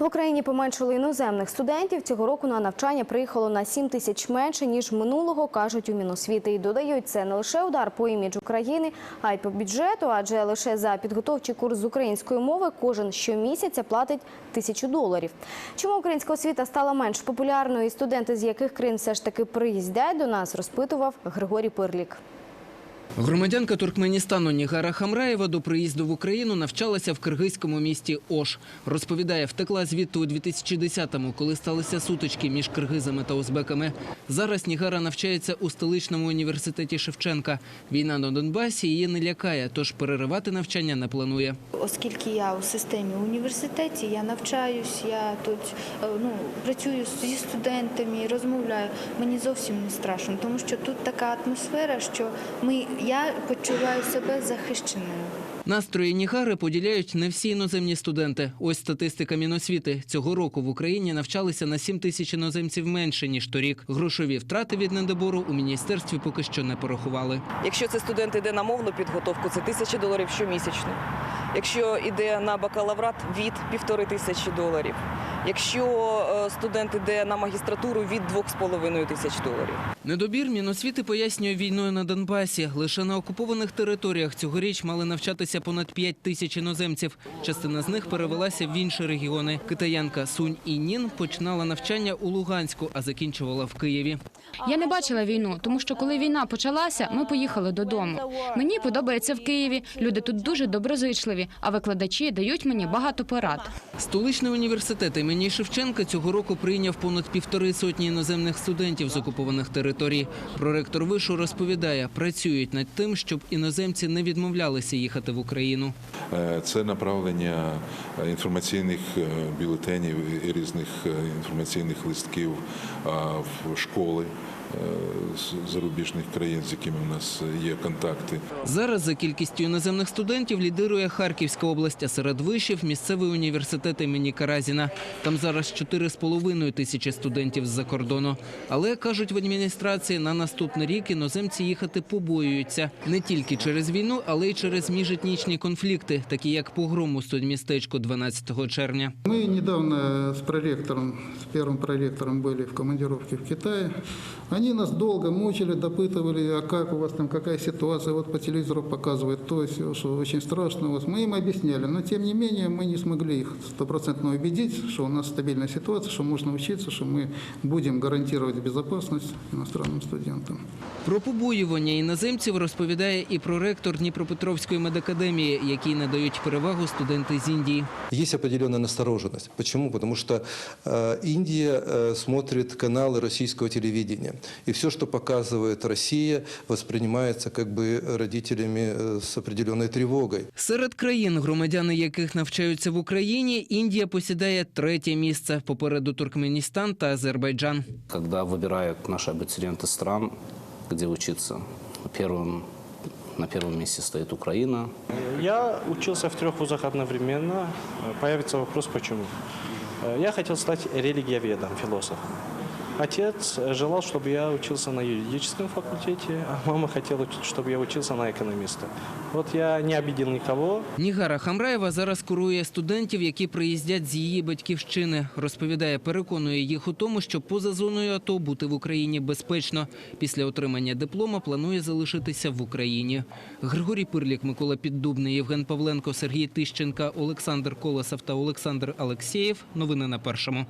В Україні поменшало іноземних студентів. Цього року на навчання приїхало на 7 тисяч менше, ніж минулого, кажуть у Міносвіти. І додають, це не лише удар по іміджу країни, а й по бюджету, адже лише за підготовчий курс з української мови кожен щомісяця платить тисячу доларів. Чому українська освіта стала менш популярною і студенти з яких країн все ж таки приїздять до нас, розпитував Григорій Пирлік. Громадянка Туркменістану Нігара Хамраєва до приїзду в Україну навчалася в киргизькому місті Ош. Розповідає, втекла звідти у 2010-му, коли сталися сутички між киргизами та узбеками. Зараз Нігара навчається у столичному університеті Шевченка. Війна на Донбасі її не лякає, тож переривати навчання не планує. Оскільки я у системі університеті, я навчаюсь, я тут е, ну, працюю зі студентами, розмовляю. Мені зовсім не страшно, тому що тут така атмосфера, що ми, я почуваю себе захищеною. Настрої Нігари поділяють не всі іноземні студенти. Ось статистика Міносвіти. Цього року в Україні навчалися на 7 тисяч іноземців менше, ніж торік. Грошові втрати від недобору у міністерстві поки що не порахували. Якщо це студент йде на мовну підготовку, це тисяча доларів щомісячно. Якщо йде на бакалаврат від півтори тисячі доларів. Якщо е, студент йде на магістратуру від двох з половиною тисяч доларів. Недобір Міносвіти пояснює війною на Донбасі. Лише на окупованих територіях цьогоріч мали навчатися понад 5 тисяч іноземців. Частина з них перевелася в інші регіони. Китаянка Сунь Інін починала навчання у Луганську, а закінчувала в Києві. Я не бачила війну, тому що коли війна почалася, ми поїхали додому. Мені подобається в Києві. Люди тут дуже доброзичливі, а викладачі дають мені багато порад. Столичний університет імені Шевченка цього року прийняв понад півтори сотні іноземних студентів з окупованих територій. Проректор вишу розповідає, працюють над тим, щоб іноземці не відмовлялися їхати в Україну. Е, Це направлення інформаційних е, бюлетенів і різних е, інформаційних листків в школи з зарубіжних країн, з якими в нас є контакти. Зараз за кількістю іноземних студентів лідирує Харківська область, а серед вишів місцевий університет імені Каразіна. Там зараз 4,5 тисячі студентів з-за кордону. Але кажуть в адміністрації, на наступний рік іноземці їхати побоюються не тільки через війну, але й через міжетнічні конфлікти, такі як погром у студмістечку 12 червня. Мы недавно с проректором, с первым проректором были в командировке в Китае. Они нас долго мучили, допытывали, а как у вас там, какая ситуация, вот по телевизору показывают то, все, что очень страшно. Вот мы им объясняли, но тем не менее мы не смогли их стопроцентно убедить, что у нас стабильная ситуация, что можно учиться, что мы будем гарантировать безопасность иностранным студентам. Про побоювання іноземців розповідає і проректор Дніпропетровської медакадемії, якій надають перевагу студенти з Індії. Есть определенная настороженность. Почему? Потому что э, Индия э, смотрит каналы российского телевидения. И все, что показывает Россия, воспринимается как бы родителями э, с определенной тревогой. Серед країн, громадяни яких навчаються в Україні, Індія посідає третє місце попереду Туркменістан та Азербайджан. Когда выбирают наши абитуриенты стран, где учиться, первым, на первом месте стоит Украина. Я учился в трех вузах одновременно. Появится вопрос, почему. Я хотел стать религиоведом, философом. Отец желал, чтобы я учился на юридическом факультете, а мама хотела, чтобы я учился на экономиста. Вот я не обидел никого, Нігара Хамраєва зараз курує студентів, які приїздять з її батьківщини. Розповідає, переконує їх у тому, що поза зоною АТО бути в Україні безпечно. Після отримання диплома планує залишитися в Україні. Григорій Пирлік, Микола Піддубний, Євген Павленко, Сергій Тищенка, Олександр Колосов та Олександр Алексєєв. Новини на першому.